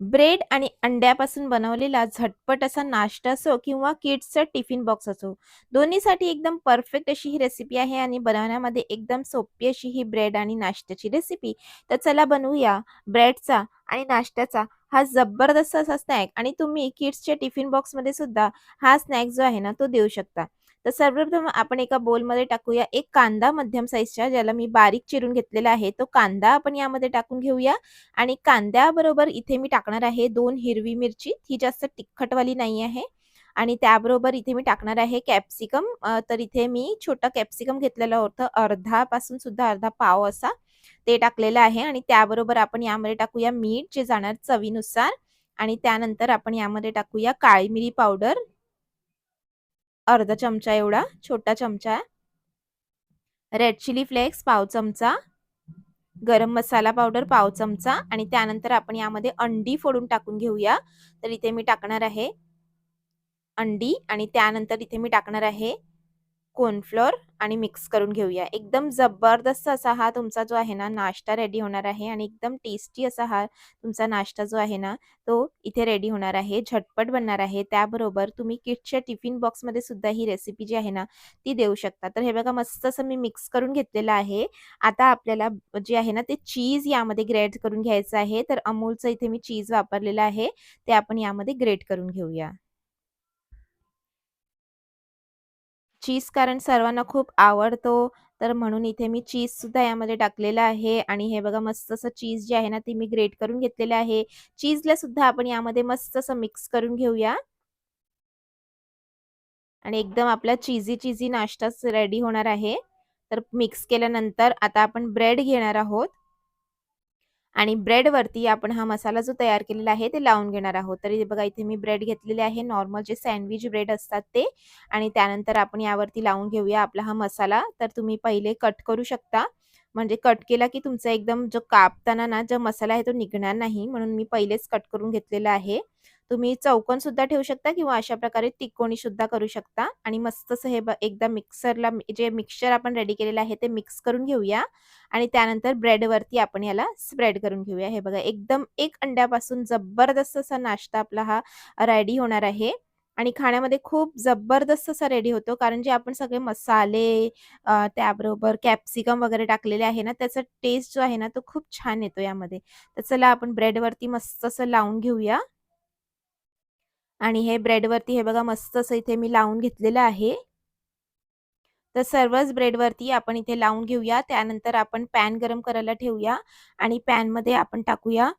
Bread आणि अंड्यापासून बनवलेला झटपट असा नाश्ता असो किंवा किड्सचा टिफिन बॉक्स असो दोन्हीसाठी एकदम परफेक्ट अशी ही रेसिपी आहे आणि बनवण्यामध्ये एकदम सोपी अशी ही ब्रेड आणि नाश्त्याची रेसिपी तर चला बनवूया ब्रेडचा आणि नाश्त्याचा. हा जबरदस्त असा स्नॅक आणि तुम्ही किड्सच्या टिफिन बॉक्समध्ये सुद्धा हा स्नॅक जो आहे ना तो देऊ शकता. तर सर्वप्रथम आपण एका बोलमध्ये टाकूया एक कांदा मध्यम साईजच्या ज्याला मी बारीक चिरून घेतलेला आहे. तो कांदा आपण यामध्ये टाकून घेऊया. आणि कांद्याबरोबर इथे मी टाकणार आहे दोन हिरवी मिरची. ही जास्त तिखटवाली नाही आहे. आणि त्याबरोबर इथे मी टाकणार आहे कॅप्सिकम तर इथे मी छोटा कॅप्सिकम घेतलेलं होतं. अर्धा पासून सुद्धा अर्धा पाव असा ते टाकलेलं आहे. आणि त्याबरोबर आपण यामध्ये टाकूया मीठ जे जाणार चवीनुसार. आणि त्यानंतर आपण यामध्ये टाकूया काळी मिरी पावडर. अर्धा चमचा एवढा छोटा चमचा. रेड चिली फ्लेक्स पाव चमचा. गरम मसाला पावडर पाव चमचा. आणि त्यानंतर आपण यामध्ये अंडी फोडून टाकून घेऊया. तर इथे मी टाकणार आहे अंडी आणि त्यानंतर इथे मी टाकणार आहे कॉर्नफ्लोअर आणि मिक्स करून घेऊया. एकदम जबरदस्त असा हा तुमचा जो आहे ना नाश्ता रेडी होणार आहे आणि एकदम टेस्टी असा हा तुमचा नाश्ता जो आहे ना तो इथे रेडी होणार आहे. झटपट बनणार आहे. त्याबरोबर तुम्ही किटच्या टिफिन बॉक्समध्ये सुद्धा ही रेसिपी जी आहे ना ती देऊ शकता. तर हे बघा मस्त असं मी मिक्स करून घेतलेलं आहे. आता आपल्याला जे आहे ना ते चीज यामध्ये ग्रेट करून घ्यायचं आहे. तर अमूलचं इथे मी चीज वापरलेलं आहे. ते आपण यामध्ये ग्रेट करून घेऊया. चीज कारण सर्वांना खूप आवडतो. तर म्हणून इथे मी चीज सुद्धा यामध्ये टाकलेलं आहे. आणि हे बघा मस्त असं चीज जे आहे ना ते मी ग्रेट करून घेतलेलं आहे. चीजला सुद्धा आपण यामध्ये मस्त असं मिक्स करून घेऊया. आणि एकदम आपला चीजी चीजी नाश्ताच रेडी होणार आहे. तर मिक्स केल्यानंतर आता आपण ब्रेड घेणार आहोत. आणि ब्रेडवरती आपण हा मसाला जो तयार केलेला आहे ते लावून घेणार आहोत. तरी बघा इथे मी ब्रेड घेतलेले आहे. नॉर्मल जे सँडविच ब्रेड असतात ते. आणि त्यानंतर आपण यावरती लावून घेऊया आपला हा मसाला. तर तुम्ही पहिले कट करू शकता. म्हणजे कट केला की तुमचा एकदम जो कापताना ना जो मसाला आहे तो निघणार नाही. म्हणून मी पहिलेच कट करून घेतलेला आहे. तुम्ही चौकोन सुद्धा ठेवू शकता किंवा अशा प्रकारे तिकोणी सुद्धा करू शकता. आणि मस्त असं हे एकदा मिक्सरला जे मिक्सचर आपण रेडी केलेलं आहे ते मिक्स करून घेऊया. आणि त्यानंतर ब्रेडवरती आपण याला स्प्रेड करून घेऊया. हे बघा एकदम एक अंड्यापासून जबरदस्त असा नाश्ता आपला हा रेडी होणार आहे. आणि खाण्यामध्ये खूप जबरदस्त असा रेडी होतो. कारण जे आपण सगळे मसाले त्याबरोबर कॅप्सिकम वगैरे टाकलेले आहे ना त्याचा टेस्ट जो आहे ना तो खूप छान येतो यामध्ये. तर चला आपण ब्रेडवरती मस्त असं लावून घेऊया. आणि हे ब्रेडवरती हे बघा मस्त असं इथे मी लावून घेतलेलं आहे. तर सर्वच ब्रेडवरती आपण इथे लावून घेऊया. त्यानंतर आपण पॅन गरम करायला ठेवूया आणि पॅनमध्ये आपण टाकूया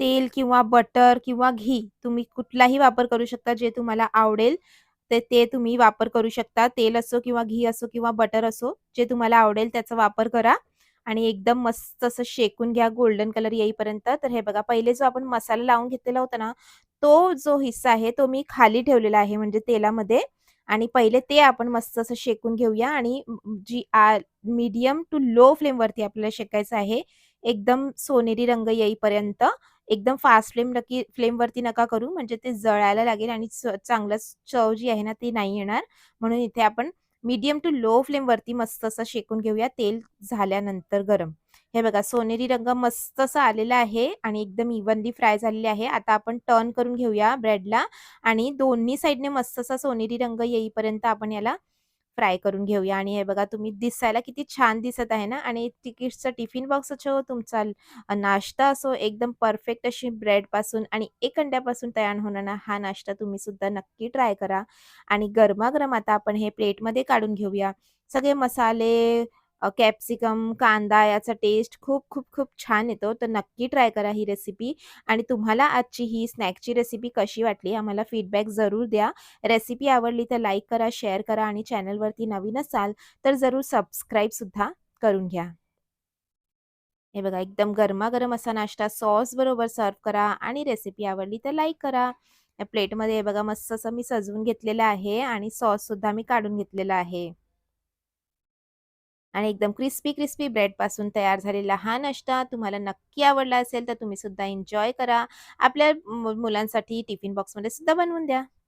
तेल किंवा बटर किंवा घी. तुम्ही कुठलाही वापर करू शकता जे तुम्हाला आवडेल. ते ते तुम्ही वापर करू शकता. तेल असो किंवा घी असो किंवा बटर असो जे तुम्हाला आवडेल त्याचा वापर करा. आणि एकदम मस्त असं शेकून घ्या. गोल्डन कलर येईपर्यंत. तर हे बघा पहिले जो आपण मसाला लावून घेतलेला होता ना तो जो हिस्सा आहे तो मी खाली ठेवलेला आहे म्हणजे तेलामध्ये. आणि पहिले ते आपण मस्त असं शेकून घेऊया आणि जी आ मीडियम टू लो फ्लेमवरती आपल्याला शेकायचं आहे एकदम सोनेरी रंग येईपर्यंत एकदम फास्ट फ्लेम नक्की फ्लेमवरती नका करू म्हणजे ते जळायला लागेल आणि चांगलं चव जी आहे ना ती नाही येणार. म्हणून इथे आपण मीडियम टू लो फ्लेमवरती मस्त असं शेकून घेऊया तेल झाल्यानंतर गरम. हे बघा सोनेरी रंग मस्त असा आलेला आहे आणि एकदम इवनली फ्राय झालेली आहे. आता आपण टर्न करून घेऊया ब्रेडला आणि दोन्ही साईडने मस्त असा सोनेरी रंग येईपर्यंत आपण याला फ्राय करून घेऊया. आणि हे बघा तुम्ही दिसायला किती छान दिसत आहे ना? आणि तिकीटचा टिफिन बॉक्स असो तुमचा नाश्ता असो एकदम परफेक्ट अशी ब्रेडपासून आणि एक अंड्यापासून तयार होणार हा नाश्ता तुम्ही सुद्धा नक्की ट्राय करा. आणि गरमागरम आता आपण हे प्लेटमध्ये काढून घेऊया. सगळे मसाले कॅप्सिकम कांदा याचा टेस्ट खूप खूप खूप छान येतो. तर नक्की ट्राय करा ही रेसिपी आणि तुम्हाला आजची ही स्नॅकची रेसिपी कशी वाटली आम्हाला फीडबॅक जरूर द्या. रेसिपी आवडली तर लाईक करा शेअर करा आणि चॅनलवरती नवीन असाल तर जरूर सबस्क्राईबसुद्धा करून घ्या. हे बघा एकदम गरमागरम असा नाश्ता सॉस बरोबर सर्व करा आणि रेसिपी आवडली तर लाईक करा. या प्लेटमध्ये हे बघा मस्त असं मी सजवून घेतलेलं आहे आणि सॉस सुद्धा मी काढून घेतलेला आहे. आणि एकदम क्रिस्पी क्रिस्पी ब्रेडपासून तयार झालेला हा नाश्ता तुम्हाला नक्की आवडला असेल तर तुम्ही सुद्धा एन्जॉय करा. आपल्या मुलांसाठी टिफिन बॉक्समध्ये सुद्धा बनवून द्या.